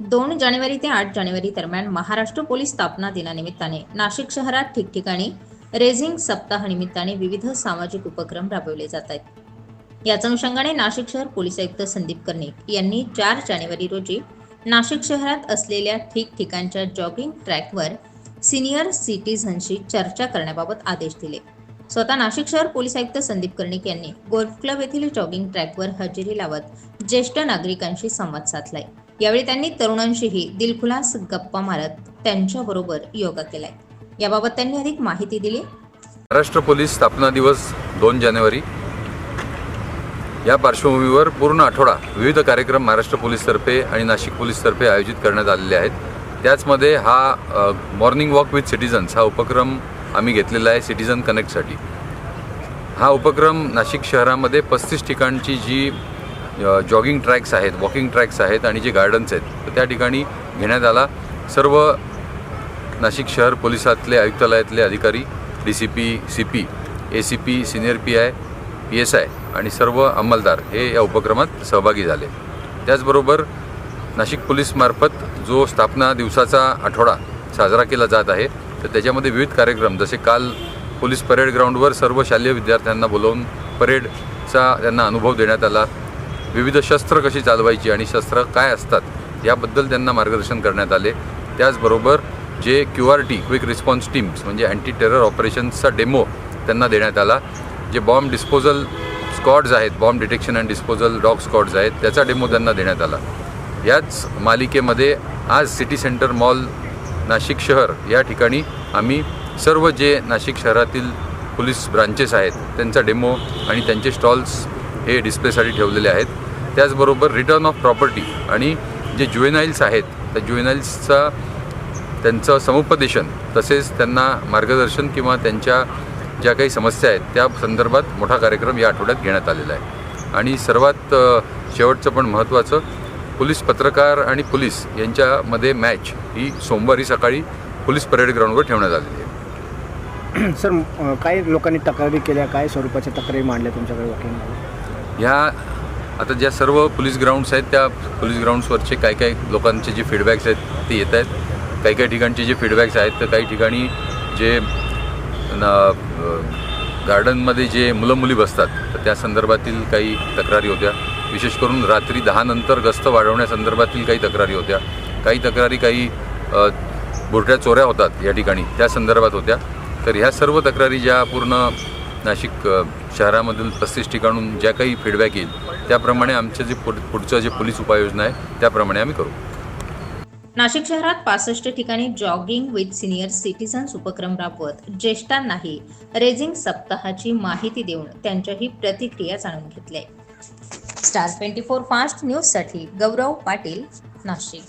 दोन जानेवारी ते आठ जानेवारी दरम्यान महाराष्ट्र पोलीस स्थापना दिनानिमित्ताने नाशिक शहरात ठिकठिकाणी रेझिंग सप्ताह निमित्ताने विविध सामाजिक उपक्रम राबवले जात आहेत. याच अनुषंगाने नाशिक शहर पोलीस आयुक्त संदीप कर्णिक यांनी चार जानेवारी रोजी नाशिक शहरात असलेल्या ठिकठिकाणच्या जॉगिंग ट्रॅकवर सिनियर सिटीझनशी चर्चा करण्याबाबत आदेश दिले. स्वतः नाशिक शहर पोलीस आयुक्त संदीप कर्णिक यांनी गोल्फ क्लब येथील जॉगिंग ट्रॅकवर हजेरी लावत ज्येष्ठ नागरिकांशी संवाद साधलाय. यावेळी त्यांनी तरुणांशीही दिलखुलास गप्पा मारत त्यांच्याबरोबर योगा केलाय. याबाबत त्यांनी अधिक माहिती दिली. महाराष्ट्र पोलीस स्थापना दिवस दोन जानेवारी. या पार्श्वभूमीवर पूर्ण आठवडा विविध कार्यक्रम महाराष्ट्र पोलीसतर्फे आणि नाशिक पोलीसतर्फे आयोजित करण्यात आलेले आहेत. त्याचमध्ये हा मॉर्निंग वॉक विथ सिटिझन्स हा उपक्रम आम्ही घेतलेला आहे सिटिझन कनेक्टसाठी हा उपक्रम नाशिक शहरामध्ये पस्तीस ठिकाणची जी जॉगिंग ट्रॅक्स आहेत वॉकिंग ट्रॅक्स आहेत आणि जे गार्डन्स आहेत तर त्या ठिकाणी घेण्यात आला. सर्व नाशिक शहर पोलिसातले आयुक्तालयातले अधिकारी D C P C P A C P senior P I P S I आणि सर्व अंमलदार हे या उपक्रमात सहभागी झाले. त्याचबरोबर नाशिक पोलीसमार्फत जो स्थापना दिवसाचा आठवडा साजरा केला जात आहे तर त्याच्यामध्ये विविध कार्यक्रम जसे काल पोलीस परेड ग्राउंडवर सर्व शालेय विद्यार्थ्यांना बोलवून परेडचा त्यांना अनुभव देण्यात आला. विविध शस्त्र कशी चालवायची आणि शस्त्र काय असतात याबद्दल त्यांना मार्गदर्शन करण्यात आले. त्याचबरोबर जे Q R T quick response teams म्हणजे अँटी टेरर ऑपरेशन्सचा डेमो त्यांना देण्यात आला. जे बॉम्ब डिस्पोजल स्कॉड्स आहेत bomb detection and disposal dog squads आहेत त्याचा डेमो त्यांना देण्यात आला. याच मालिकेमध्ये आज सिटी सेंटर मॉल नाशिक शहर या ठिकाणी आम्ही सर्व जे नाशिक शहरातील पोलीस ब्रांचेस आहेत त्यांचा डेमो आणि त्यांचे स्टॉल्स हे डिस्प्लेसाठी ठेवलेले आहेत. त्याचबरोबर रिटर्न ऑफ प्रॉपर्टी आणि जे ज्युएनाईल्स आहेत त्या ज्युएनाईल्सचा त्यांचं समुपदेशन तसेच त्यांना मार्गदर्शन किंवा त्यांच्या ज्या काही समस्या आहेत त्या संदर्भात मोठा कार्यक्रम या आठवड्यात घेण्यात आलेला आहे. आणि सर्वात शेवटचं पण महत्त्वाचं पोलीस पत्रकार आणि पोलीस यांच्यामध्ये मॅच ही सोमवारी सकाळी पोलीस परेड ग्राउंडवर ठेवण्यात आलेली आहे. सर काय लोकांनी तक्रारी केल्या? काय स्वरूपाच्या तक्रारी मांडल्या तुमच्याकडे वकील ह्या आता ज्या सर्व पोलीस ग्राउंड्स आहेत त्या पोलीस ग्राउंड्सवरचे काही काही लोकांचे जे फीडबॅक्स आहेत ते येत आहेत. काही काही ठिकाणचे जे फीडबॅक्स आहेत तर काही ठिकाणी जे गार्डनमध्ये जे मुलं मुली बसतात तर त्या संदर्भातील काही तक्रारी होत्या. विशेष करून रात्री दहानंतर गस्त वाढवण्यासंदर्भातील काही तक्रारी होत्या. काही तक्रारी काही बोरट्या चोऱ्या होतात या ठिकाणी त्या संदर्भात होत्या. तर ह्या सर्व तक्रारी ज्या पूर्ण नाशिक शहरामधून शहरामधील पस्तीस ठिकाणून ज्या काही फीडबॅक येईल त्याप्रमाणे आमच्या जे पुढ पुढचं जे पोलीस उपाययोजना आहे त्याप्रमाणे आम्ही करू. नाशिक शहरात पासष्ट ठिकाणी जॉगिंग विथ सिनियर सिटीझन्स उपक्रम राबवत ज्येष्ठांनाही रेझिंग सप्ताहाची माहिती देऊन त्यांच्याही प्रतिक्रिया जाणून घेतल्या. स्टार ट्वेंटी फोर फास्ट न्यूजसाठी गौरव पाटील नाशिक.